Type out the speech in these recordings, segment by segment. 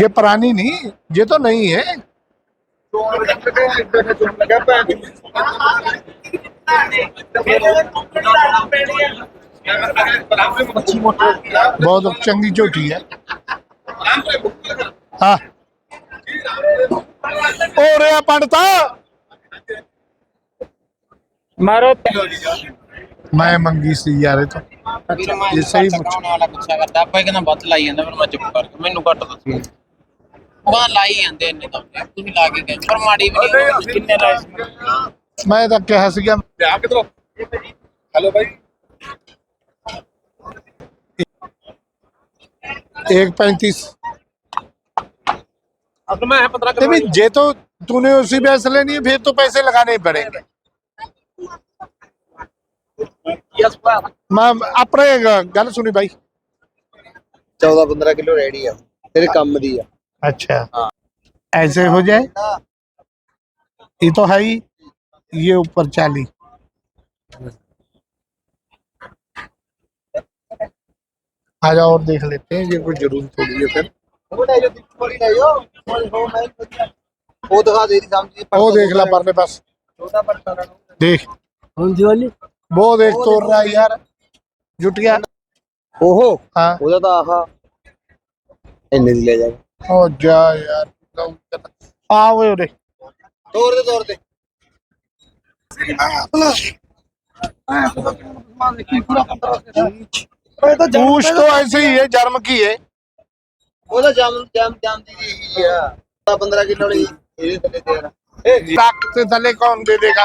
ये पुरानी नहीं ये तो नहीं है बहुत चंगी झोटी है हाँ हो रहा पंडता ਮਾਰੋ ਮੈਂ ਮੰਗੀ ਸੀ ਯਾਰ ਇਹ ਤੋਂ ਵੀਰ ਮੈਂ ਇਹ ਸਹੀ ਘੱਟ ਕਰਾਉਣ ਵਾਲਾ ਗੁੱਸਾ ਕਰਦਾ ਆਪਾਂ ਇਹ ਕਹਿੰਦਾ ਵੱਧ ਲਾਈ ਜਾਂਦਾ ਫਿਰ ਮੈਂ ਚੁੱਪ ਕਰ ਗਿਆ ਮੈਨੂੰ ਘੱਟ ਦੱਸੋ ਵਾਹ ਲਾਈ ਜਾਂਦੇ ਇੰਨੇ ਤਾਂ ਤੁਸੀਂ ਲਾ ਕੇ ਗਏ ਪਰ ਮਾੜੀ ਵੀ ਨਹੀਂ ਕਿੰਨੇ ਲਾਏ ਸੀ ਮੈਂ ਤਾਂ ਕਿਹਾ ਸੀਗਾ ਹੈਲੋ ਭਾਈ एक पैंतीस अब मैं 15 नहीं भाई जे तो तूने उसी भैंस लेनी है फिर तो पैसे लगाने ही पड़ेंगे मैं अपने गल सुनी भाई 14 15 ਕਿਲੋ ਰੈਡੀ ਆ ਤੇਰੇ ਕੰਮ ਦੀ ਆ अच्छा ऐसे हो जाए ये तो है ही ये ऊपर चाली आ जाओ और देख लेते हैं ये कोई जरूरत थोड़ी है फिर ਉਹ ਲੈ ਜੋ ਥੋੜੀ ਲੈ ਜੋ ਉਹ ਦਿਖਾ ਦੇ ਦੀ ਸਮਝੀ वो देख ला परले पास ਛੋਟਾ ਪਰਸਾ देख ਹੁਣ ਦੀ ਵਾਲੀ वो देख तोड़ रहा है यार जुट गया ਓਹੋ हाँ ਉਹਦਾ ਤਾਂ ਆਹਾ ਇੰਨੇ ਦੀ ਲੈ ਜਾ ओ जा यार आ वो रे ਤੋਰ ਦੇ ਤੋਰ ਦੇ पूछ तो ऐसे ही है जन्म की है ਉਹਦਾ ਜਾਮ ਜਾਮ ਜਾਮ ਦੀ ਇਹੀ ਆ 15 ਕਿਲੋ ਵਾਲੀ ਇਹਦੇ ਥੱਲੇ ਤੇ ਆ लाख से थले कौन दे देगा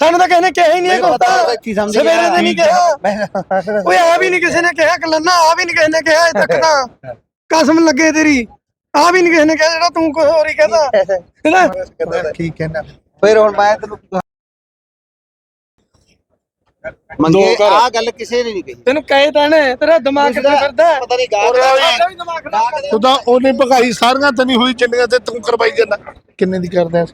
ਸਾਨੂੰ ਤਾਂ ਕਹਿੰਦੇ ਕਿਹਾ ਹੀ ਨਹੀਂ ਕੋਤਾ। ਕੀ ਸਮਝ ਗਿਆ। ਸਵੇਰੇ ਤੇ ਨਹੀਂ ਕਿਹਾ। ਓਏ ਆ ਵੀ ਨਹੀਂ ਕਿਸੇ ਨੇ ਕਿਹਾ ਕਲੰਨਾ ਆ ਵੀ ਨਹੀਂ ਕਿਸੇ ਨੇ ਕਿਹਾ ਅਜੇ ਤੱਕ ਤਾਂ। ਕਸਮ ਲੱਗੇ ਤੇਰੀ। ਆ ਵੀ ਨਹੀਂ ਕਿਸੇ ਨੇ ਕਿਹਾ ਜਿਹੜਾ ਤੂੰ ਕੁਝ ਹੋਰ ਹੀ ਕਹਦਾ। ਠੀਕ ਹੈ ਫਿਰ ਹੁਣ ਮੈਂ ਤੈਨੂੰ ਮੰਗੇ ਆ ਗੱਲ ਕਿਸੇ ਨੇ ਨਹੀਂ ਕਹੀ। ਤੈਨੂੰ ਕਹੇ ਤਾਂ ਨੇ ਤੇਰਾ ਦਿਮਾਗ ਕਿੱਥੇ ਫਿਰਦਾ ਪਤਾ ਨਹੀਂ ਗਾਹ ਉਹਦਾ ਉਹਨੇ ਭਗਾਈ ਸਾਰੀਆਂ ਤਨੀ ਹੋਈ ਤੂੰ ਕਰਵਾਈ ਜਾਂਦਾ। ਕਿੰਨੇ ਦੀ ਕਰਦਾ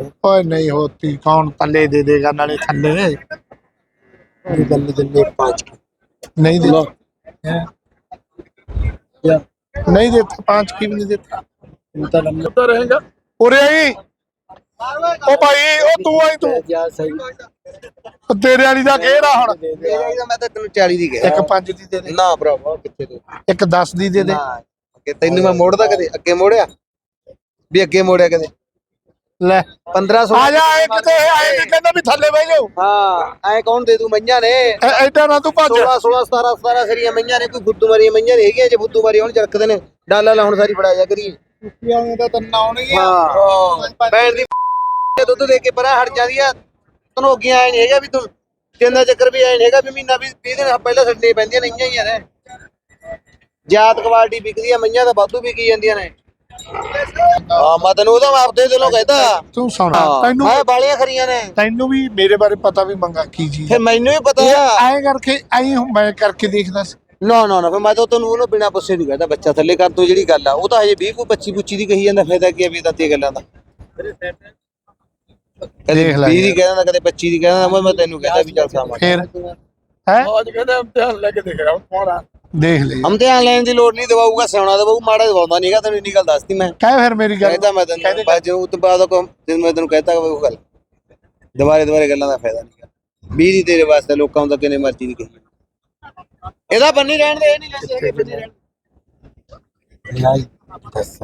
करवाई जाना किन्ने दी करदा है सही ओए नहीं होती कौन तले दे देगा नाले थल्ले ये गल दिल्ली पांच की नहीं देता हैं? नहीं देता पांच की भी नहीं देता तो लंबा रहेगा उरे आई ओ भाई ओ तू आई तू ਯਾਰ ਸਹੀ ਉਹ ਤੇਰੇ ਵਾਲੀ ਦਾ ਕਿਹੜਾ ਹੁਣ ਮੇਰੇ ਦਾ ਮੈਂ ਤਾਂ ਤੈਨੂੰ 40 ਦੀ ਇੱਕ ਕਿਹਾ 5 ਦੀ ਦੇ ਦੇ ਨਾ ਭਰਾਵਾ ਕਿੱਥੇ ਦੇ ਇੱਕ 10 ਦੀ ਦੇ ਦੇ ਨਾ ਕਿ ਤੈਨੂੰ ਮੈਂ ਮੋੜਦਾ ਕਦੇ ਅੱਗੇ ਮੋੜਿਆ ਵੀ ਅੱਗੇ ਮੋੜਿਆ ਕਦੇ ਲੈ 1500 ਆ ਜਾ ਆਏ ਕਿਤੇ ਆਏ ਨਹੀਂ ਕਹਿੰਦਾ ਵੀ ਥੱਲੇ ਬਹਿ ਜਾਓ। ਹਾਂ ਐ ਕੌਣ ਦੇ ਦੂ ਮਈਆਂ ਨੇ? ਐ- ਐਡਾ ਨਾ ਤੂੰ ਭੱਜ। 16 16 17 17 ਸਰੀਆਂ ਮਈਆਂ ਨੇ ਕੋਈ ਫੁੱਦੂ ਮਾਰੀਆਂ ਮਈਆਂ ਨਹੀਂ ਹੈਗੀਆਂ ਜੇ ਫੁੱਦੂ ਮਾਰੀ ਹੁਣ ਚੜਕਦੇ ਨੇ। ਡਾਲਾ ਲਾ ਹੁਣ ਸਾਰੀ ਫੜਾ ਜਾ ਕਰੀਏ। ਕੁੱਤਿਆਂ ਦਾ ਤਾਂ ਆਉਣੀ ਹਾਂ ਬੈਠ ਦੀ ਦੁੱਧ ਦੇ ਕੇ ਪਰਾਂ ਹਟ ਜਾਂਦੀ ਆ ਧਨੋਗੀਆਂ ਐ ਨਹੀਂ ਹੈਗਾ ਵੀ ਤੂੰ। ਤਿੰਨ ਚੱਕਰ ਵੀ ਐ ਨਹੀਂ ਹੈਗਾ ਵੀ ਮਹੀਨਾ ਵੀ 20 ਦਿਨ ਪਹਿਲਾਂ ਛੱਡਣੀ ਪੈਂਦੀਆਂ ਨਹੀਂ ਨੇ। ਜਾਤ ਕੁਆਲਿਟੀ ਵਿਕਦੀ ਆ ਮਈਆਂ ਤਾਂ ਵਾਧੂ ਵਿਕੀ ਜਾਂਦੀਆਂ ਨੇ। ਹਾਂ ਮੈਂ ਤੈਨੂੰ ਉਹਦਾ ਮੈਂ ਆਪਦੇ ਦਿਲੋਂ ਕਹਿਤਾ ਤੂੰ ਸੁਣ ਹਾਂ ਤੈਨੂੰ ਮੈਂ ਬਾਲੀਆਂ ਖਰੀਆਂ ਨੇ। ਤੈਨੂੰ ਵੀ ਮੇਰੇ ਬਾਰੇ ਪਤਾ ਵੀ ਮੰਗਾ ਕੀ ਚੀਜ਼ ਫਿਰ ਮੈਨੂੰ ਵੀ ਪਤਾ ਆ। ਐ ਕਰਕੇ ਐਂ ਮੈਂ ਕਰਕੇ ਦੇਖਦਾ ਸੀ। ਨਾ ਨਾ ਨਾ ਫਿਰ ਮੈਂ ਤਾਂ ਤੈਨੂੰ ਉਹਨੂੰ ਬਿਨਾ ਪੁੱਛੇ ਨਹੀਂ ਕਹਦਾ ਬੱਚਾ ਥੱਲੇ ਕਰ ਤੂੰ ਜਿਹੜੀ ਗੱਲ ਆ। ਉਹ ਤਾਂ ਹਜੇ 20 ਕੋ 25 ਪੁੱਚੀ ਦੀ ਕਹੀ ਜਾਂਦਾ ਫਾਇਦਾ ਕੀ ਆ ਵੀ ਤਾਂ ਤੇ ਗੱਲਾਂ ਦਾ। ਕਦੇ ਦੇਖ ਲੈ 20 ਦੀ ਕਹਿ ਦਿੰਦਾ ਕਦੇ 25 ਦੀ ਕਹਿ ਦਿੰਦਾ ਮੈਂ- ਤੈਨੂੰ ਕਹਿੰਦਾ ਵੀ ਚੱਲ ਸਾਮਾਂ ਫਿਰ ਹੈ? ਅੱਜ ਕਹਿੰਦਾ ਇਮਤਿਹਾਨ ਲੈ ਕੇ ਦੇਖ ਰਿਹਾ ਕੌਣ ਦੇਖ ਲਈ ਹਮ ਤੇ ਆਨਲਾਈਨ ਦੀ ਲੋੜ ਨਹੀਂ ਦਵਾਊਗਾ ਸਿਆਣਾ ਦਵਾਊ ਮਾੜਾ ਦਵਾਉਂਦਾ ਨਹੀਂਗਾ ਤੈਨੂੰ ਇੰਨੀ ਗੱਲ ਦੱਸਤੀ ਮੈਂ। ਕਹਿ ਫਿਰ ਮੇਰੀ ਗੱਲ। ਕਹਿੰਦਾ ਮੈਂ ਤੈਨੂੰ ਬਾਅਦ ਜੋ ਤੋਂ ਕੋ ਜਦ ਮੈਂ ਤੈਨੂੰ ਕਹਿਤਾ ਉਹ ਗੱਲ। ਦੁਬਾਰੇ ਦੁਬਾਰੇ ਗੱਲਾਂ ਦਾ ਫਾਇਦਾ ਨਹੀਂ ਵੀ ਦੀ ਤੇਰੇ ਵਾਸਤੇ ਲੋਕਾਂ ਦਾ ਕਿਨੇ ਮਰਜ਼ੀ ਦੀ ਕਹੀ ਇਹਦਾ ਬੰਨੀ ਰਹਿਣ ਦੇ ਇਹ ਨਹੀਂ ਲੈਂਦੇ ਹੈਗੇ ਬੰਨੀ ਰਹਿਣ ਯਾਰ ਦੱਸ।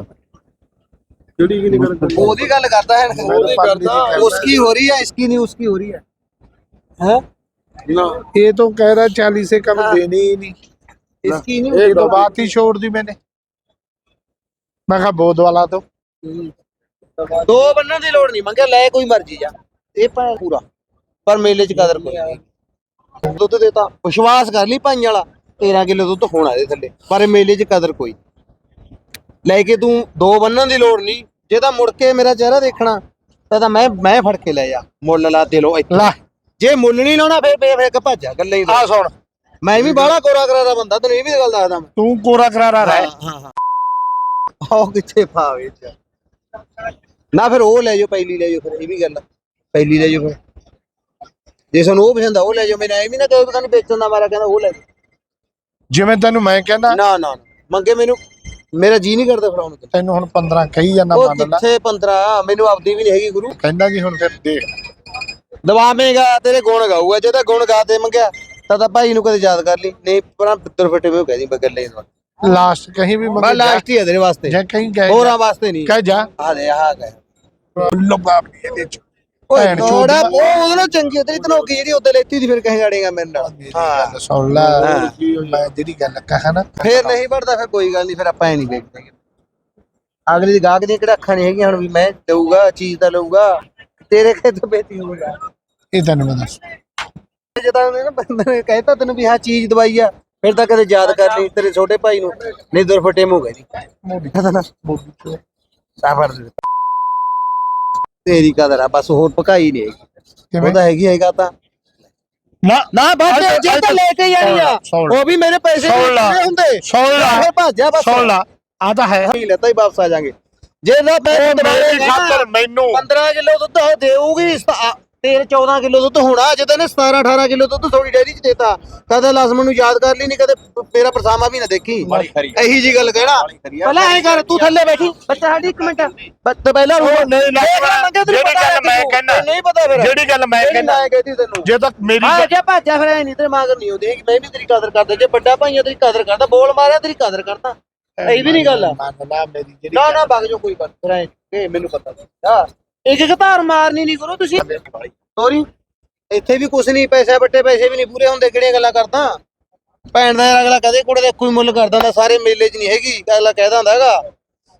ਜਿਹੜੀ ਵੀ ਨਹੀਂ ਕਰਦਾ ਉਹਦੀ ਗੱਲ ਕਰਦਾ ਹੈ ਉਹਦੀ ਕਰਦਾ ਉਸकी ਹੋ ਰਹੀ ਹੈ ਇਸकी ਨਹੀਂ ਉਸकी ਹੋ ਰਹੀ ਹੈ। ਹੈ? ਨਾ। ਇਹ ਤਾਂ ਕਹਿ ਰਿਹਾ 40 ਸੇ ਕਮ ਦੇਣੀ ਹੀ ਨਹੀਂ। इसकी नहीं ये तो बात ही छोड़ दी मैंने मैं कहा बोध वाला तो ਦੋ ਬੰਨਣ ਦੀ ਲੋੜ ਨਹੀਂ ਮੰਗਿਆ ਲੈ ਕੋਈ ਮਰਜ਼ੀ ਜਾ ਇਹ ਪਾ ਪੂਰਾ ਪਰ ਮੇਲੇ ਚ ਕਦਰ ਕੋਈ ਨਹੀਂ ਦੁੱਧ ਦੇਤਾ ਵਿਸ਼ਵਾਸ ਕਰ ਲਈ ਭਾਈ ਵਾਲਾ 13 ਕਿਲੋ ਦੁੱਧ ਹੋਣਾ ਇਹਦੇ ਥੱਲੇ ਪਰ ਇਹ ਮੇਲੇ ਚ ਕਦਰ ਕੋਈ ਲੈ ਕੇ ਤੂੰ ਦੋ ਬੰਨਣ ਦੀ ਲੋੜ ਨਹੀਂ ਜੇ ਤਾਂ ਮੁੜ ਕੇ ਮੇਰਾ ਚਿਹਰਾ ਦੇਖਣਾ ਤਾਂ ਤਾਂ ਮੈਂ ਮੈਂ ਫੜ ਕੇ ਲੈ ਜਾ ਮੁੱਲ ਲਾ ਦਿਲੋਂ ਇੱਥੇ ला ਜੇ ਮੁੱਲ ਨਹੀਂ ਲਾਉਣਾ ਫਿਰ ਬੇਫਿਕ ਭੱਜਾ ਗੱਲਾਂ ਹੀ आ सुन ਮੈਂ ਵੀ ਬਾਹਲਾ ਕੋਰਾ ਕਰਾਰਾ ਬੰਦਾ ਤੈਨੂੰ ਇਹ ਵੀ ਗੱਲ ਦੱਸਦਾ ਮੈਂ। ਤੂੰ ਕੋਰਾ ਕਰਾਰਾ ਰਹਿ। ਹਾਂ ਹਾਂ ਆਹ ਕਿੱਥੇ ਭਾਵੇਂ ਚ ਨਾ ਫਿਰ ਉਹ ਲੈ ਜਾਓ ਪਹਿਲੀ ਲੈ ਜਾਓ ਫਿਰ ਇਹ ਵੀ ਗੱਲ ਪਹਿਲੀ ਲੈ ਜਾਓ ਜੇ ਸਾਨੂੰ ਉਹ ਪਸੰਦ ਆ ਉਹ ਲੈ ਜਾਓ। ਮੇਰਾ ਐਵੇਂ ਨਾ ਕਹੋ ਪਤਾ ਨਹੀਂ ਵੇਚਣ ਦਾ ਮਾਰਾ ਕਹਿੰਦਾ ਉਹ ਲੈ ਜਿਵੇਂ ਤੈਨੂੰ ਮੈਂ ਕਹਿੰਦਾ। ਨਾ ਨਾ ਮੰਗੇ ਮੈਨੂੰ। ਮੇਰਾ ਜੀ ਨਹੀਂ ਕਰਦਾ ਫੜਾਉਣ ਨੂੰ। ਤੈਨੂੰ ਹੁਣ 15 ਕਹੀ ਜਾਂਦਾ ਉਹ ਮੰਨ ਲੈ। ਕਿੱਥੇ 15 ਮੈਨੂੰ ਆਪਦੀ ਵੀ ਨਹੀਂ ਹੈਗੀ ਗੁਰੂ। ਕਹਿੰਦਾ ਜੀ ਹੁਣ ਫਿਰ ਦੇਖ। ਦਵਾਵੇਂਗਾ ਤੇਰੇ ਗੁਣ ਗਾਊਗਾ। ਜੇ ਤਾਂ ਗੁਣ ਗਾ ਤੇ ਮੰਗਿਆ। ਤਾਂ ਤਾਂ ਭਾਈ ਨੂੰ ਕਦੇ ਯਾਦ ਕਰ ਲਈ। ਨਹੀਂ ਪਰਾਂ ਪਿੱਤਰ ਫਟੇ ਮੈਂ ਕਹਿ ਦੀ ਗੱਲੇ ਨੂੰ ਲਾਸਟ ਕਹੀਂ ਵੀ ਮੈਂ ਲਾਸਟ ਹੀ ਹੈ ਤੇਰੇ ਵਾਸਤੇ। ਜਾਂ ਕਹੀਂ ਗਏ ਹੋਰਾਂ ਵਾਸਤੇ ਨਹੀਂ। ਕਹਿ ਜਾ। ਆ ਦੇ ਆ ਗਏ ਲੱਭਾ ਇਹਦੇ ਚ। ਓਏ ਭੈਣ ਚੋਦ ਥੋੜਾ ਦਾ- ਉਹ ਉਹਦੇ ਨਾਲ ਚੰਗੀ ਤੇਰੀ ਤਨੋਕੀ ਜਿਹੜੀ ਉੱਤੇ ਲੈਤੀ ਦੀ ਫਿਰ ਕਹੇ ਗਾੜੇਗਾ ਮੇਰੇ ਨਾਲ। ਹਾਂ ਗੱਲ ਸੁਣ ਲੈ ਮੈਂ ਜਿਹੜੀ ਗੱਲ ਕਹਾਂ ਨਾ। ਫਿਰ ਨਹੀਂ ਵੜਦਾ ਫਿਰ ਕੋਈ ਗੱਲ ਨਹੀਂ ਫਿਰ ਆਪਾਂ ਐ ਨਹੀਂ ਵੇਚਦੇ ਅਗਲੀ ਦੀ ਗਾਹਕ ਦੀਆਂ ਕਿਹੜਾ ਅੱਖਾਂ ਨਹੀਂ ਹੈਗੀਆਂ ਹੁਣ ਵੀ ਮੈਂ ਦਊਗਾ ਚੀਜ਼ ਤਾਂ ਲਊਗਾ। ਤੇਰੇ ਖੇਤ ਬੇਤੀ ਹੋਊਗਾ। ਇਹ ਤੈਨੂੰ ਮੈਂ ਦੱਸ। ਜੇ ਤਾਂ ਉਹਨੇ ਨਾ ਬੰਦੇ ਨੇ ਕਹਿਤਾ ਤੈਨੂੰ ਵੀ ਹਾਂ ਚੀਜ਼ ਦਵਾਈ ਆ ਫਿਰ ਤਾਂ ਕਦੇ ਯਾਦ ਕਰ ਲਈ ਤੇਰੇ ਛੋਟੇ ਭਾਈ ਨੂੰ ਨਹੀਂ ਦਰ ਫਟੇ ਮੂੰਹ ਗਏ ਜੀ। ਮੋਦੀ ਮੋਦੀ ਤੋਂ। ਸਾਫਰ ਤੇਰੀ ਕਦਰ ਆ ਬਸ ਹੋਰ ਪਕਾਈ ਨਹੀਂ ਹੈਗੀ। ਕਿਵੇਂ? ਉਹਦਾ ਹੈਗੀ ਹੈਗਾ ਤਾਂ। ਨਾ ਨਾ ਬਸ ਅੱਜ- ਜੇ ਤਾਂ ਲੈ ਕੇ ਜਾਣੀ ਆ। ਉਹ ਵੀ ਮੇਰੇ ਪੈਸੇ। ਨਹੀਂ ਹੁੰਦੇ। ਸੁਣ ਲਾ। ਇਹ ਭਾਜਿਆ ਬਸ। ਸੁਣ ਲਾ। ਆ ਤਾਂ ਹੈ। ਹੀ ਲੈਤਾ ਹੀ ਵਾਪਸ ਆ ਜਾਾਂਗੇ। ਜੇ ਨਾ ਮੈਂ ਮੇਰੀ ਖਾਤਰ ਮੈਨੂੰ। 15 ਕਿਲੋ ਦੁੱਧ ਦੇਊਗੀ 13 14 ਕਿਲੋ ਦੁੱਧ ਹੋਣਾ ਜਦੋਂ ਨੇ 17 18 ਕਿਲੋ ਦੁੱਧ ਥੋੜੀ ਡੈਰੀ ਚ ਦੇਤਾ। ਕਦੇ ਲਸਮਣ ਨੂੰ ਯਾਦ ਕਰ ਲਈ ਨਹੀਂ ਕਦੇ ਮੇਰਾ ਪਰਸਾਮਾ ਵੀ ਨਾ ਦੇਖੀ। ਇਹੀ ਜੀ ਗੱਲ ਕਹਿਣਾ। ਪਹਿਲਾਂ ਐ ਕਰ ਤੂੰ ਥੱਲੇ ਬੈਠੀ। ਬੱਚਾ ਸਾਡੀ ਇੱਕ ਮਿੰਟ। ਬੱਤ ਪਹਿਲਾਂ ਰੋ ਨਹੀਂ ਜਿਹੜੀ ਗੱਲ ਮੈਂ ਕਹਿੰਦਾ। ਨਹੀਂ ਪਤਾ ਫਿਰ। ਜਿਹੜੀ ਗੱਲ ਮੈਂ ਕਹਿੰਦਾ। ਮੈਂ ਕਹਤੀ ਤੈਨੂੰ। ਜੇ ਤਾਂ ਮੇਰੀ ਹਾਂ ਜੇ ਭਾਜਿਆ ਫਿਰ ਐ ਨਹੀਂ ਤੇਰੇ ਮਾਗਰ ਨਹੀਂ ਹੁੰਦੀ ਮੈਂ ਵੀ ਤੇਰੀ ਕਦਰ ਕਰਦਾ। ਜੇ ਵੱਡਾ ਭਾਈਆਂ ਤੇਰੀ ਕਦਰ ਕਰਦਾ। ਬੋਲ ਮਾਰਿਆ ਤੇਰੀ ਕਦਰ ਕਰਦਾ। ਇਹ ਵੀ ਨਹੀਂ ਗੱਲ ਆ। ਮੰਨ ਲਾ ਮੇਰੀ ਜਿਹੜੀ ਨਾ ਨਾ ਵਗ ਜਾਓ ਕੋਈ ਗੱਲ ਫਿਰ ਐ ਮੈਨੂੰ ਪਤਾ ਹਾਂ। ਇੱਕ ਇੱਕ ਧਾਰ ਮਾਰਨੀ ਨਹੀਂ ਕਰੋ ਤੁਸੀਂ ਸੋਰੀ ਇੱਥੇ ਵੀ ਕੁਛ ਨਹੀਂ ਪੈਸੇ ਵੱਟੇ ਪੈਸੇ ਵੀ ਨਹੀਂ ਪੂਰੇ ਹੁੰਦੇ ਕਿਹੜੀਆਂ ਗੱਲਾਂ ਕਰਦਾ ਭੈਣ ਦਾ ਯਾਰ ਅਗਲਾ ਕਦੇ ਕੁੜੇ ਦਾ ਕੋਈ ਮੁੱਲ ਕਰਦਾ ਹੁੰਦਾ ਸਾਰੇ ਮੇਲੇ 'ਚ ਨਹੀਂ ਹੈਗੀ ਅਗਲਾ ਕਹਿਦਾ ਹੁੰਦਾ ਹੈਗਾ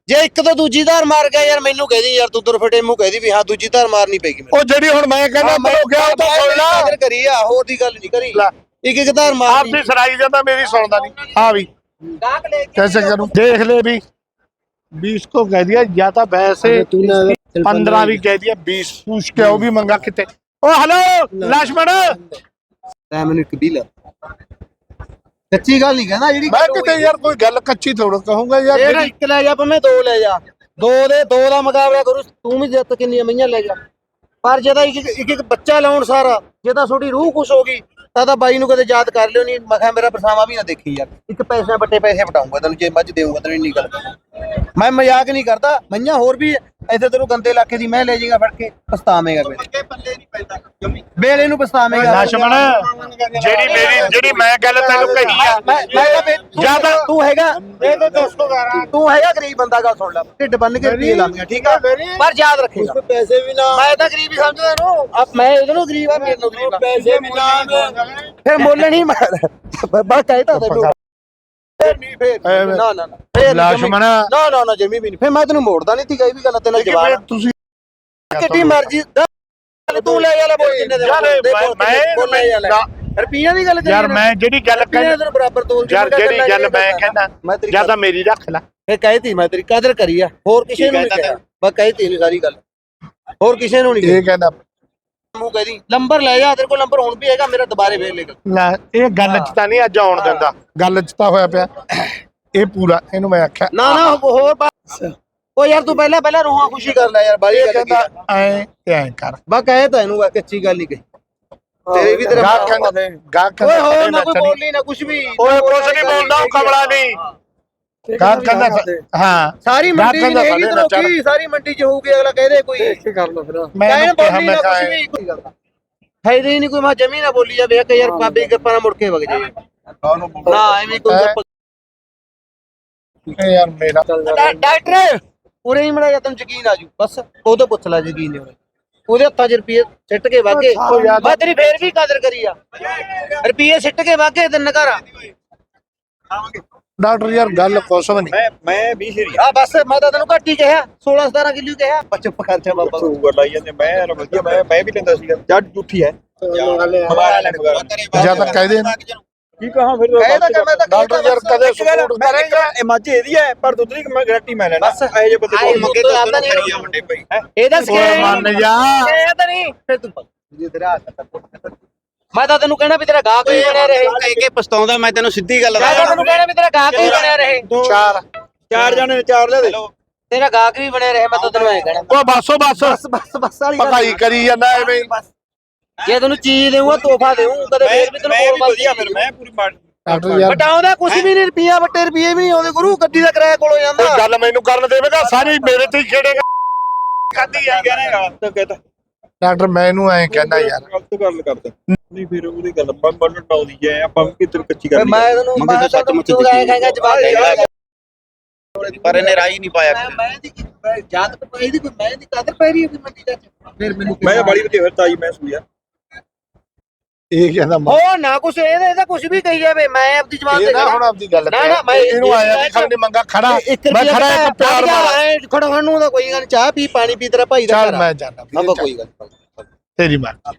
ਜੇ ਇੱਕ ਤੋਂ ਦੂਜੀ ਧਾਰ ਮਾਰ ਗਿਆ ਯਾਰ ਮੈਨੂੰ ਕਹਿਦੀ ਯਾਰ ਤੂੰ ਦੁਰ ਫਟੇ ਮੂੰਹ ਕਹਿਦੀ ਵੀ ਹਾਂ ਦੂਜੀ ਧਾਰ ਮਾਰਨੀ ਪੈਗੀ ਮੈਨੂੰ ਉਹ ਜਿਹੜੀ ਹੁਣ ਮੈਂ ਕਹਿੰਦਾ ਹਾਂ, ਮੈਂ ਗਿਆ ਉਹ ਤਾਂ ਮੈਂ ਸੁਣ ਲਾ ਕਦਰ ਕਰੀ ਆ ਹੋਰ ਦੀ ਗੱਲ ਨਹੀਂ ਕਰੀ ਲੈ। ਇੱਕ ਇੱਕ ਧਾਰ ਮਾਰਨੀ ਆਪਦੀ ਸਰਾਈ ਜਾਂਦਾ ਮੇਰੀ ਸੁਣਦਾ नहीं हाँ भी ਗਾਹਕ ਲੈ ਕੇ कैसे करूं देख ले भी बीस को कह दिया या तो वैसे 15 ਵੀ ਕਹਿ ਦਿਆ 20 ਪੁੱਛ ਕੇ ਉਹ ਵੀ ਮੰਗਾ ਕਿਤੇ। ਓ ਹਲੋ ਲక్ష్మణ ਤੈ ਮੈਨੂੰ ਇੱਕ ਦੀ ਕੱਚੀ ਗੱਲ ਨਹੀਂ ਕਹਿੰਦਾ ਜਿਹੜੀ ਮੈਂ ਕਿਤੇ ਯਾਰ ਕੋਈ ਗੱਲ ਕੱਚੀ ਥੋੜਾ ਕਹੂੰਗਾ ਯਾਰ ਇਹ ਇੱਕ ਲੈ ਜਾ ਭਾਵੇਂ ਦੋ ਲੈ ਜਾ। ਦੋ ਦੇ ਦੋ ਦਾ ਮੁਕਾਬਲਾ ਕਰੂ ਤੂੰ ਵੀ ਜਿੱਤ ਕਿੰਨੀਆਂ ਮਈਆਂ ਲੈ ਜਾ। ਪਰ ਜੇ ਤਾਂ ਇੱਕ ਇੱਕ ਬੱਚਾ ਲਾਉਣ ਸਾਰਾ ਜੇ ਤਾਂ ਤੁਹਾਡੀ ਰੂਹ ਖੁਸ਼ ਹੋ ਗਈ ਤਾਂ ਤਾਂ ਬਾਈ ਨੂੰ ਕਦੇ ਯਾਦ ਕਰ ਲਿਓ ਨਹੀਂ ਮੈਂ ਕਿਹਾ ਮੇਰਾ ਪਰਸਾਵਾ ਵੀ ਨਾ ਦੇਖੀ ਯਾਰ। ਇੱਕ ਪੈਸੇ ਵੱਟੇ ਪੈਸੇ ਪਟਾਉਂਗਾ ਤੈਨੂੰ ਜੇ ਮੱਝ ਦੇਊਗਾ ਤੈਨੂੰ ਇੰਨੀ ਗੱਲ। ਮੈਂ ਮਜ਼ਾਕ ਨਹੀਂ ਕਰਦਾ ਮਈਆਂ ਹੋਰ ਵੀ ਇੱਥੇ ਤੈਨੂੰ ਗੰਦੇ ਇਲਾਕੇ ਦੀ ਮੈਂ ਲੈ ਜਾਏਗਾ ਫੜ ਕੇ ਪਛਤਾਵੇਂਗਾ ਫਿਰ। ਅੱਗੇ ਨੂੰ ਪਛਤਾਵੇਂਗਾ। ਨਸ਼ਮਣ ਜਿਹੜੀ ਮੇਰੀ ਜਿਹੜੀ ਮੈਂ ਗੱਲ ਤੈਨੂੰ ਕਹੀ ਆ ਮੈਂ ਮੈਂ ਤੂੰ ਹੈਗਾ ਤੂੰ ਹੈਗਾ ਗਰੀਬ ਬੰਦਾ ਗੱਲ ਸੁਣ ਲੈ। ਢਿੱਡ ਬੰਨ ਕੇ ਰੁਪਏ ਲਾਉਂਦੀਆਂ ਠੀਕ ਆ? ਪਰ ਯਾਦ ਰੱਖੇਗਾ। ਉਸ ਪੈਸੇ ਵੀ ਨਾ ਮੈਂ ਤਾਂ ਗਰੀਬ ਹੀ ਸਮਝਦਾ ਇਹਨੂੰ। ਆ ਮੈਂ ਇਹਦੇ ਨੂੰ ਗਰੀਬ ਆ ਮੇਰੇ ਨੂੰ ਗਰੀਬ ਆ। ਪੈਸੇ ਵੀ ਨਾ ਫਿਰ ਮੁੱਲ ਨਹੀਂ ਮਾਰ ਬਸ ਕਹਿਤਾ ਤੈਨੂੰ। ਫੇਰ ਨਹੀਂ ਮੈਂ ਕਹਿੰਦਾ ਮੈਂ ਤੇਰੀ ਕਦਰ ਕਰੀ ਆ। ਹੋਰ ਕਿਸੇ ਨੂੰ ਨਹੀਂ ਕਹਿਆ ਬਸ ਕਹਿਤੀ ਨਹੀਂ ਸਾਰੀ ਗੱਲ। ਹੋਰ ਕਿਸੇ ਨੂੰ ਨਹੀਂ ਇਹ ਕਹਿੰਦਾ ਮੂੰਹ ਕਹਦੀ ਨੰਬਰ ਲੈ ਜਾ ਤੇਰੇ ਕੋਲ ਨੰਬਰ ਹੁਣ ਵੀ ਹੈਗਾ ਮੇਰਾ ਦੁਬਾਰੇ ਵੇਖ ਲੈ ਲੈ ਇਹ ਗੱਲ ਚ ਤਾਂ ਨਹੀਂ ਅੱਜ ਆਉਣ ਦਿੰਦਾ। ਗੱਲ ਚ ਤਾਂ ਹੋਇਆ ਪਿਆ। ਇਹ ਪੂਰਾ ਇਹਨੂੰ ਮੈਂ ਆਖਿਆ। ਨਾ ਨਾ ਹੋਰ ਬਸ। ਉਹ ਯਾਰ ਤੂੰ ਪਹਿਲਾਂ ਪਹਿਲਾਂ ਰੂਹਾਂ ਖੁਸ਼ੀ ਕਰ ਲੈ ਯਾਰ ਬਾਲੀ ਇਹ ਕਹਿੰਦਾ ਐ ਤੇ ਐ ਕਰ। ਬਾ ਕਹੇ ਤਾਂ ਇਹਨੂੰ ਕੱਚੀ ਗੱਲ ਹੀ ਕਹੀ। ਤੇਰੇ ਵੀ ਤੇਰੇ ਗਾਹਕ ਕਹਿੰਦਾ ਗਾਹਕ ਕਹਿੰਦਾ ਓਏ ਹੋਰ ਨਾ। ਕੋਈ ਬੋਲੀ ਨਾ ਕੁਛ ਵੀ। ਓਏ ਕੁਛ ਨਹੀਂ ਬੋਲਦਾ ਉਹ ਕਮਲਾ ਨਹੀਂ ਗਾਹਕ ਕਹਿੰਦਾ ਹਾਂ। ਸਾਰੀ ਮੰਡੀ ਕਹਿੰਦਾ ਨਹੀਂ ਹੈਗੀ ਤਰੋਕੀ। ਸਾਰੀ ਮੰਡੀ ਚ ਹੋਊਗੀ ਅਗਲਾ ਕਹਦੇ ਕੋਈ। ਕੀ ਕਰ ਲੋ ਫਿਰ। ਮੈਂ ਇਹਨੂੰ ਕਿਹਾ ਬੋਲੀ ਮੈਂ ਨਾ ਕੁਛ ਵੀ ਕੋਈ ਗੱਲ ਫਾਇਦੇ ਹੀ ਨਹੀਂ ਕੋਈ ਮਾ ਜਮੀ ਨਾ ਬੋਲੀ ਜਾਵੇ ਕਿ ਯਾਰ ਬਾਬੇ ਦੀ ਕਿਰਪਾ ਨਾਲ ਮੁੜ ਕੇ ਵਗ ਜਾਏ ਨਾ ਐਵੇਂ ਕੋਈ? ਇਹ ਯਾਰ ਮੇਰਾ ਡਾਕਟਰ ਉਰੇ ਹੀ ਮੜਾ ਤੈਨੂੰ ਯਕੀਨ ਆ ਜੂ। ਬਸ ਉਹ ਤੋਂ ਪੁੱਛ ਲੈ ਯਕੀਨ ਨਹੀਂ ਉਹਨੇ ਉਹਦੇ ਹੱਥਾਂ 'ਚ ਰੁਪਏ ਸਿੱਟ ਕੇ ਵਾਗੇ ਮੈਂ ਤੇਰੀ ਫੇਰ ਵੀ ਕਦਰ ਕਰੀ ਆ। ਰੁਪਏ ਸਿੱਟ ਕੇ ਵਾਗੇ ਤਿੰਨ ਘਰ। ਡਾਕਟਰ ਯਾਰ ਗੱਲ ਕੁਛ ਵੀ ਨਹੀਂ। ਮੈਂ ਮੈਂ ਵੀ ਸ਼ੇਰੀ ਆ। ਬਸ ਮੈਂ ਤਾਂ ਤੈਨੂੰ ਘੱਟ ਹੀ ਕਿਹਾ 16 17 ਕਿਲੋ ਕਿਹਾ। ਚੁੱਪ ਕਰ ਜਾ ਬਾਬਾ। ਸ਼ੂਗਰ ਲਾਈ ਜਾਂਦੇ ਮੈਂ ਯਾਰ ਵਧੀਆ ਮੈਂ ਮੈਂ ਵੀ ਲੈਂਦਾ ਸੀਗਾ। ਜੱਟ ਝੂਠੀ ਹੈ। ਜਾਂ ਤਾਂ ਕਹਿ ਦੇ। ਕੀ ਕਹਾਂ ਫਿਰ? ਇਹ ਤਾਂ ਮੈਂ ਤਾਂ ਡਾਕਟਰ ਯਾਰ ਕਦੇ ਸਪੋਰਟ ਕਰੇਗਾ ਇਹ ਮੱਝ ਇਹਦੀ ਹੈ ਪਰ ਦੁੱਧ ਦੀ ਮੈਂ ਗਾਰੰਟੀ ਮੈਂ ਲੈਣਾ। ਬਸ। ਇਹ ਜੇ ਬੰਦੇ ਕੋਲ ਮੰਗੇ ਤਾਂ ਆਦਾ ਨਹੀਂ। ਵੱਡੇ ਭਾਈ। ਹੈਂ? ਇਹ ਦੱਸ ਕੇ ਓਏ ਮੰਨ ਜਾ। ਇਹ ਤਾਂ ਨਹੀਂ। ਫਿਰ ਤੂੰ ਜੇ ਤੇਰਾ ਹੱਥ ਮੈਂ ਤਾਂ ਤੈਨੂੰ ਕਹਿਣਾ ਵੀ ਤੇਰਾ ਗਾਹਕ ਵੀ ਬਣਿਆ ਰਹੇ। ਕਹਿ ਕੇ ਪਛਤਾਉਂਦਾ ਮੈਂ ਤੈਨੂੰ ਸਿੱਧੀ ਗੱਲ ਮੈਂ ਤਾਂ ਤੈਨੂੰ ਕਹਿਣਾ ਵੀ ਤੇਰਾ ਗਾਹਕ ਵੀ ਬਣਿਆ ਰਹੇ। ਚਾਰ। ਚਾਰ ਜਾਣੇ ਚਾਰ ਲੈ ਦੇ। ਤੇਰਾ ਗਾਹਕ ਵੀ ਬਣਿਆ ਰਹੇ ਮੈਂ ਤਾਂ ਤੈਨੂੰ ਐਂ ਕਹਿਣਾ। ਓ ਬਸੋ ਬਸ। ਬਸ ਬਸ ਵਾਲੀ ਭਗਾਈ ਕਰੀ ਜਾਂਦਾ ਐਵੇਂ। ਹੀ। ਜੇ ਤੈਨੂੰ ਚੀਜ਼ ਦੇਊਗਾ ਤੋਹਫਾ ਦੇਊਂ ਕਦੇ ਫੇਰ ਵੀ ਤੈਨੂੰ ਮੈਂ ਕੋਲ ਵੀ ਵਧੀਆ ਫਿਰ ਮੈਂ ਪੂਰੀ ਮਾਰ ਡਾਕਟਰ ਯਾਰ ਬਟਾਉਂਦਾ ਕੁਝ ਵੀ ਨਹੀਂ ਰੁਪਈਆ ਵੱਟੇ ਰੁਪਈਏ ਵੀ ਨਹੀਂ ਆਉਂਦੇ ਗੁਰੂ ਗੱਡੀ ਦਾ ਕਿਰਾਇਆ ਕੋਲੋਂ ਜਾਂਦਾ। ਗੱਲ ਮੈਨੂੰ ਕਰਨ ਦੇਵੇਗਾ ਸਾਰੀ ਮੇਰੇ ਤੇ ਹੀ ਖੇਡੇਗਾ। ਖਾਦੀ ਆ ਕਹਿਣਾ ਤਾਂ ਕਹਤਾ ਡਾਕਟਰ ਮੈਂ ਇਹਨੂੰ ਐਂ ਕਹਿੰਦਾ ਯਾਰ। ਗਲਤ ਗੱਲ ਕਰਦਾ। ਨਹੀਂ ਫਿਰ ਉਹਦੀ ਗੱਲ ਆਪਾਂ ਬੰਨ ਟਾਉਂਦੀ ਐ ਆਪਾਂ ਕਿਤੇ ਕੱਚੀ ਕਰ ਮੈਂ ਮੰਗੇ ਮੈਂ ਤੂੰ ਐਂ ਕਹੇਗਾ ਜਵਾਬ ਦੇ ਪਰ ਇਹਨੇ ਰਾਈ ਨਹੀਂ ਪਾਇਆ ਮੈਂ ਮੈਂ ਦੀ ਕੀ- ਜਾਤ ਪਈ ਦੀ ਕੋਈ ਮੈਂ ਦੀ ਕਦਰ ਪੈ ਰਹੀ ਹੈ ਵੀ ਮੰਡੀ ਦਾ। ਫਿਰ ਮੈਨੂੰ ਮੈਂ ਬੜੀ ਵਧੀਆ ਫਿਰ ਤਾਈ ਮੈਂ ਸੂਇਆ ਇਹ ਕਹਿੰਦਾ ਮਾਂ ਉਹ ਨਾ ਕੁਛ ਇਹਦਾ ਇਹਦਾ ਕੁਛ ਵੀ ਕਹੀ ਜਾਵੇ ਮੈਂ ਆਪਦੀ ਜ਼ਬਾਨ ਤੇ ਨਾ ਹੁਣ ਆਪਦੀ ਗੱਲ ਨਾ ਨਾ ਮੈਂ ਇਹਨੂੰ ਆਇਆ ਕਿ ਸਾਹਮਣੇ ਮੰਗਾ ਖੜਾ। ਮੈਂ ਖੜਾ ਇੱਕ ਪਿਆਰ ਨਾਲ। ਖੜਾ ਹੋਣ ਨੂੰ ਤਾਂ ਕੋਈ ਗੱਲ ਚਾਹ ਪੀ ਪਾਣੀ ਪੀ ਤੇਰਾ ਭਾਈ ਦਾ ਚੱਲ ਮੈਂ ਜਾਂਦਾ ਬਾਬਾ ਕੋਈ ਗੱਲ ਤੇਰੀ ਮਰਜ਼ੀ।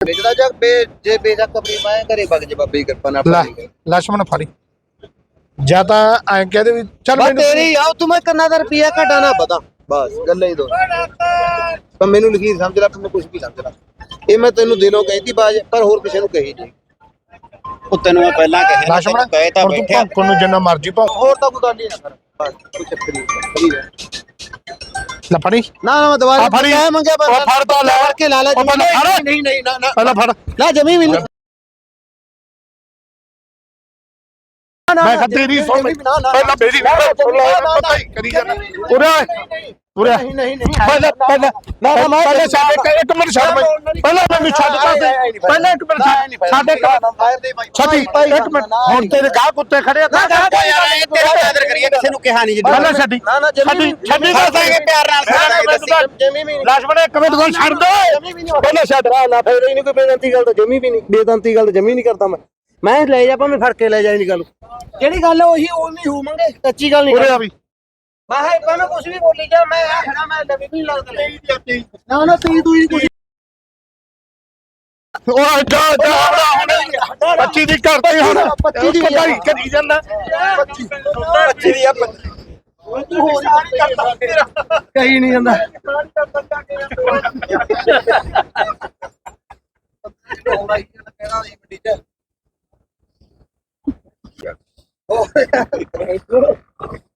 ਵੇਚਦਾ ਜਾ ਬੇ ਜੇ ਬੇਸ਼ੱਕ ਆਪਣੀ ਮਾਂ ਘਰੇ ਬਗ ਜੇ ਕਿਰਪਾ ਨਾਲ ਲక్ష్మణ ਫਰੀ ਜਾਂ ਤਾਂ ਐਂ ਕਹਦੇ ਵੀ ਚੱਲ ਬਸ ਤੇਰੀ ਆਓ तुम्हें करना था रुपया ਘਟਾ ਨਾ ਪਤਾ ਬਸ ਗੱਲਾਂ ਹੀ ਦੋ। ਪਰ ਮੈਨੂੰ ਲਕੀਰ ਸਮਝ ਲੈ ਤੂੰ ਕੁਝ ਵੀ ਸਮਝ ਲੈ। ਇਹ ਮੈਂ ਤੈਨੂੰ ਦਿਲੋਂ ਕਹਿੰਦੀ ਬਾਜ ਪਰ ਹੋਰ ਕਿਸੇ ਨੂੰ ਕਹੀ ਨਹੀਂ। ਉਹ ਤੈਨੂੰ ਮੈਂ ਪਹਿਲਾਂ ਕਹੇ ਨਾ ਲਛਮਣ ਤੈਨੂੰ ਕਹੇ ਤਾਂ ਹੁਣ ਤੂੰ ਬੈਠਿਆ। ਭੌਂਕਣ ਨੂੰ ਜਿੰਨਾ ਮਰਜ਼ੀ ਭੌਂਕ। ਹੋਰ ਤਾਂ ਕੋਈ ਗੱਲ ਹੀ ਨਾ ਕਰ ਬਸ ਕੁਝ ਚੱਕਰ ਨਹੀਂ ਠੀਕ ਹੈ। ਲੈ ਫੜੀ। ਨਾ ਨਾ ਮੈਂ ਦੁਬਾਰਾ ਆ ਫੜੀ। ਕਹਿ ਮੰਗਿਆ ਉਹ ਫੜ ਤਾਂ ਲੈ। ਫੜ ਕੇ ਲਾ ਲੈ ਉਹ ਬੰਦਾ ਫੜ। ਨਹੀਂ ਨਹੀਂ ਨਾ ਨਾ। ਪਹਿਲਾਂ ਫੜ। ਲੈ ਜਮੀ ਵੀ ਨਹੀਂ। ਮੈਂ ਕਿਹਾ ਤੇਰੀ ਸੁਣ। ਪਹਿਲਾਂ ਮੇਰੀ ਵੀ ਸੁਣ ਲੈ ਪਤਾ ਹੀ ਕਰੀ ਜਾਣਾ ਉਰੇ ਉਰੇ ਨਹੀਂ ਨਹੀਂ ਨਹੀਂ ਪਹਿਲਾਂ ਪਹਿਲਾਂ ਨਾ ਨਾ ਪਹਿਲਾਂ ਛੱਡ ਇੱਕ ਮਿੰਟ ਛੱਡ ਮੈਨੂੰ ਪਹਿਲਾਂ ਮੈਨੂੰ ਛੱਡ ਦੇ ਪਹਿਲਾਂ ਇੱਕ ਮਿੰਟ ਛੱਡ ਮਿੰਟ ਛੱਡੀ ਇੱਕ ਮਿੰਟ ਹੁਣ ਤੇਰੇ ਗਾਹ ਕੁੱਤੇ ਖੜੇ ਆ ਕੋਈ ਯਾਰ ਤੇਰਾ ਕਦਰ ਕਰੀਏ ਕਿਸੇ ਨੂੰ ਕਿਹਾ ਨਹੀਂ ਪਹਿਲਾਂ ਛੱਡੀ ਨਾ ਨਾ ਛੱਡੀ ਛੱਡੀ ਕਰ ਦਾਂਗੇ ਪਿਆਰ ਨਾਲ ਸਾਰਾ ਜਮੀ ਵੀ ਨਹੀਂ ਲਾਸ਼ਮਣ ਇੱਕ ਮਿੰਟ ਕੋਲ ਛੱਡ ਦੇ ਨਹੀਂ ਪਹਿਲਾਂ ਛੱਡ ਨਾ ਫੇਰ ਹੀ ਨਹੀਂ ਕੋਈ ਬੇਦੰਤੀ ਗੱਲ ਤਾਂ ਜਮੀ ਵੀ ਨਹੀਂ ਬੇਦੰਤੀ ਗੱਲ ਤਾਂ ਜਮੀ ਨਹੀਂ ਕਰਦਾ ਮੈਂ ਮੈਂ ਲੈ ਜਾ ਭਾਵੇਂ ਫੜ ਕੇ ਲੈ ਜਾ ਨਹੀਂ ਗੱਲ। ਜਿਹੜੀ ਗੱਲ ਹੈ ਉਹੀ ਉਹ ਨਹੀਂ ਹੋਵਾਂਗੇ ਕੱਚੀ ਗੱਲ ਨਹੀਂ। ਉਰੇ ਆ ਵੀ। ਮੈਂ ਹੈ ਭਾਵੇਂ ਕੁਝ ਵੀ ਬੋਲੀ ਜਾ ਮੈਂ ਆ ਖੜਾ ਮੈਂ ਨਵੀਂ ਵੀ ਨਹੀਂ ਲੱਗਦਾ ਨਾ ਨਾ ਤੂੰ ਤੂੰ ਹੀ ਕੁਝ ਉਹ ਜਾ ਜਾ ਹੁਣ। 25 ਦੀ ਕਰਤੀ ਹੁਣ। 25 ਦੀ ਵਧਾਈ ਕਰੀ ਜਾਂਦਾ। 25 ਦੀ ਆ। ਕਹੀ ਨਹੀਂ ਜਾਂਦਾ।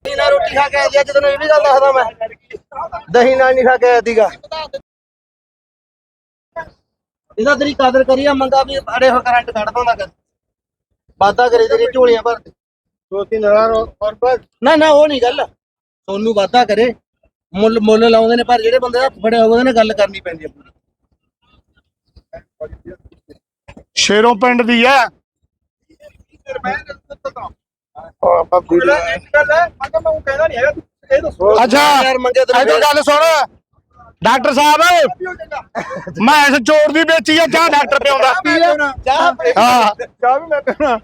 ਦਹੀਂ ਨਾਲ ਰੋਟੀ ਖਾ ਕੇ ਆਇਆ ਸੀ ਅੱਜ ਤੈਨੂੰ ਇਹ ਵੀ ਗੱਲ ਦੱਸਦਾ ਮੈਂ। ਦਹੀਂ ਨਾਲ ਨਹੀਂ ਖਾ ਕੇ ਆਇਆ ਸੀਗਾ। ਇਹਦਾ ਤੇਰੀ ਕਦਰ ਕਰੀਆ ਮੰਗਾ ਵੀ ਅੜੇ ਹੋ ਕਰੰਟ ਕੱਢ ਪਾਉਂਦਾ ਕਰ। ਵਾਦਾ ਕਰੇ ਤੇਰੀ ਝੋਲੀਆਂ ਭਰ ਦੇ ਦੋ ਤਿੰਨ ਹਜ਼ਾਰ ਔਰ ਬਸ ਨਾ ਨਾ ਉਹ ਨਹੀਂ ਗੱਲ। ਸੋਨੂੰ ਵਾਦਾ ਕਰੇ। ਮੁੱਲ ਮੁੱਲ ਲਾਉਂਦੇ ਨੇ ਪਰ ਜਿਹੜੇ ਬੰਦੇ ਹੱਥ ਫੜੇ ਹੋਏ ਨੇ ਗੱਲ ਕਰਨੀ ਪੈਂਦੀ ਹੈ ਪੂਰੀ। ਸ਼ੇਰੋਂ ਪਿੰਡ ਦੀ ਆ ਆਪਾਂ ਵੀਡੀਓ ਗੱਲ ਹੈ ਮੈਂ ਕਿਹਾ ਮੈਂ ਉਹ ਕਹਿੰਦਾ ਨਹੀਂ ਹੈਗਾ ਤੂੰ ਇਹ ਦੱਸੋ ਅੱਛਾ ਗੱਲ ਸੁਣ। ਡਾਕਟਰ ਸਾਹਿਬ ਮੈਂ ਇਸ ਚੋਰ ਦੀ ਵੇਚੀ ਆ ਚਾਹ ਡਾਕਟਰ ਪਿਆਉਂਦਾ ਹਾਂ। ਚਾਹ ਵੀ ਮੈਂ ਪੀਣਾ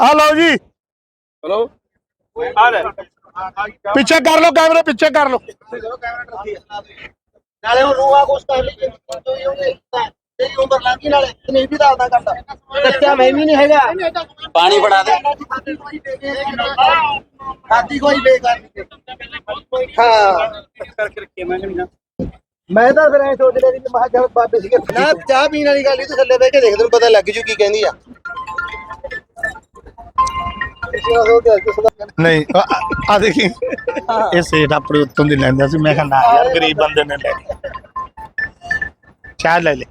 ਆ ਲਓ ਜੀ। ਹਲੋ। ਪਿੱਛੇ ਕਰ ਲਓ ਕੈਮਰੇ ਪਿੱਛੇ ਕਰ ਲਓ। ਨਾਲੇ ਹੁਣ ਰੂਹਾ ਕੁਛ ਕਰ ਲਈ ਕੋਈ ਉਹਨੇ ਤੇਰੀ ਉਮਰ ਲੰਘੀ ਨਾਲੇ ਨਹੀਂ ਵੀ ਦੱਸਦਾ ਕਰਦਾ ਕੱਚਾ ਮੈਂ ਵੀ ਨਹੀਂ ਹੈਗਾ। ਪਾਣੀ ਫੜਾ ਦੇ। ਖਾਦੀ ਕੋਈ ਬੇਕਾਰ ਨਹੀਂ ਹਾਂ। ਕਰਕੇ ਰੱਖੇ ਮੈਂ ਤਾਂ ਫਿਰ ਐ ਸੋਚ ਲਿਆ ਸੀ ਕਿ ਮਹਾ ਚੱਲ ਬਾਬੇ ਸੀਗੇ ਨਾ ਚਾਹ ਪੀਣ ਵਾਲੀ ਗੱਲ ਹੀ ਤੂੰ ਥੱਲੇ ਬਹਿ ਕੇ ਦੇਖ ਤੈਨੂੰ ਪਤਾ ਲੱਗ ਜੂ ਕੀ ਕਹਿੰਦੀ ਆ। ਨਹੀਂ ਆ- ਦੇਖੀ ਇਹ ਸੇਠ ਆਪਣੇ ਉੱਤੋਂ ਦੀ ਲੈਂਦਾ ਸੀ ਮੈਂ ਕਿਹਾ ਨਾ ਯਾਰ ਗਰੀਬ ਬੰਦੇ ਨੇ ਲੈ। ਚਾਹ ਲੈ ਲੈ